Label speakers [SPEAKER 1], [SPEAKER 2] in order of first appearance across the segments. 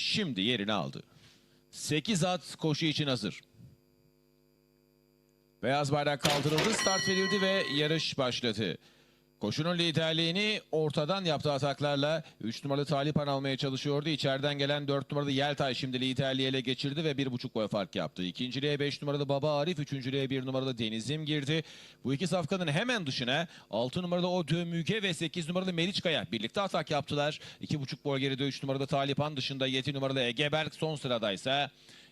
[SPEAKER 1] şimdi yerini aldı. 8 at koşu için hazır. Beyaz bayrak kaldırıldı, start verildi ve yarış başladı. Koşunun liderliğini ortadan yaptığı ataklarla 3 numaralı Talipan almaya çalışıyordu. İçeriden gelen 4 numaralı Yeltay şimdi liderliği ele geçirdi ve 1,5 boy fark yaptı. İkinciliğe 5 numaralı Baba Arif, üçüncülüğe 1 numaralı Denizim girdi. Bu iki safkanın hemen dışına 6 numaralı O Dömüge ve 8 numaralı Meriçkaya birlikte atak yaptılar. 2,5 boy geride 3 numaralı Talipan dışında 7 numaralı Egeberk son sıradaysa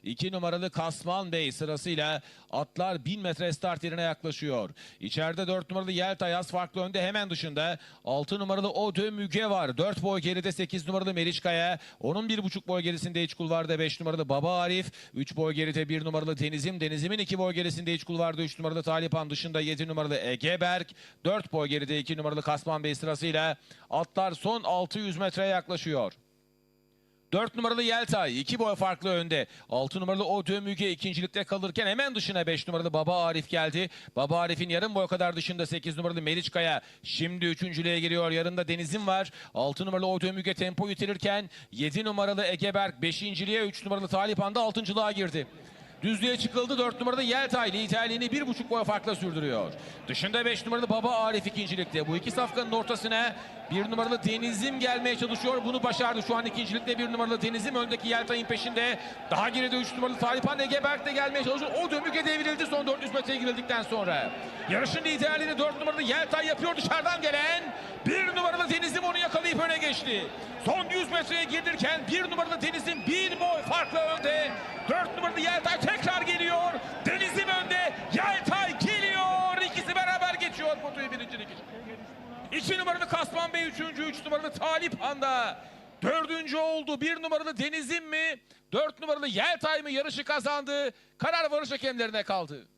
[SPEAKER 1] 2 numaralı Kasman Bey sırasıyla atlar 1000 metre start yerine yaklaşıyor. İçeride 4 numaralı Yeltay az farklı önde hemen dışında 6 numaralı O Müge var. 4 boy geride 8 numaralı Meriçkaya. Onun 1,5 boy gerisinde iç kulvarda 5 numaralı Baba Arif. 3 boy geride 1 numaralı Denizim. Denizim'in 2 boy gerisinde iç kulvarda 3 numaralı Talipan dışında 7 numaralı Egeberk. 4 boy geride 2 numaralı Kasman Bey sırasıyla atlar son 600 metreye yaklaşıyor. 4 numaralı Yeltay 2 boy farklı önde. 6 numaralı O Müge ikincilikte kalırken hemen dışına 5 numaralı Baba Arif geldi. Baba Arif'in yarım boy kadar dışında 8 numaralı Meriçkaya şimdi üçüncülüğe giriyor. Yarında Deniz'in var. 6 numaralı O Müge tempo yitirirken 7 numaralı Egeberk 5.liğe 3 numaralı Talipan da 6.lığa girdi. Düzlüğe çıkıldı 4 numaralı Yeltay liderliğini 1,5 boy farkla sürdürüyor. Dışında 5 numaralı Baba Arif ikincilikte. Bu iki safkanın ortasına 1 numaralı Denizim gelmeye çalışıyor. Bunu başardı. Şu an ikincilikte 1 numaralı Denizim öndeki Yeltay'ın peşinde. Daha geride 3 numaralı Talipan Egeberk de gelmeye çalışıyor. O dömüge devrildi son 400 metreye girildikten sonra. Yarışın liderliğini 4 numaralı Yeltay yapıyor dışarıdan gelen. 1 numaralı Denizim onu yakalayıp öne geçti. Son 100 metreye girdirken 1 numaralı Denizim 1 boy farkla önde. 4 numaralı Yeltay tekrar geliyor. Denizim önde. Yeltay geliyor. İkisi beraber geçiyor potoyu birincilik. 2 numaralı Kasman Bey üçüncü, 3 numaralı Talip Han'da. Dördüncü oldu. Bir numaralı Denizim mi? Dört numaralı Yeltay mı yarışı kazandı? Karar varış hakemlerine kaldı.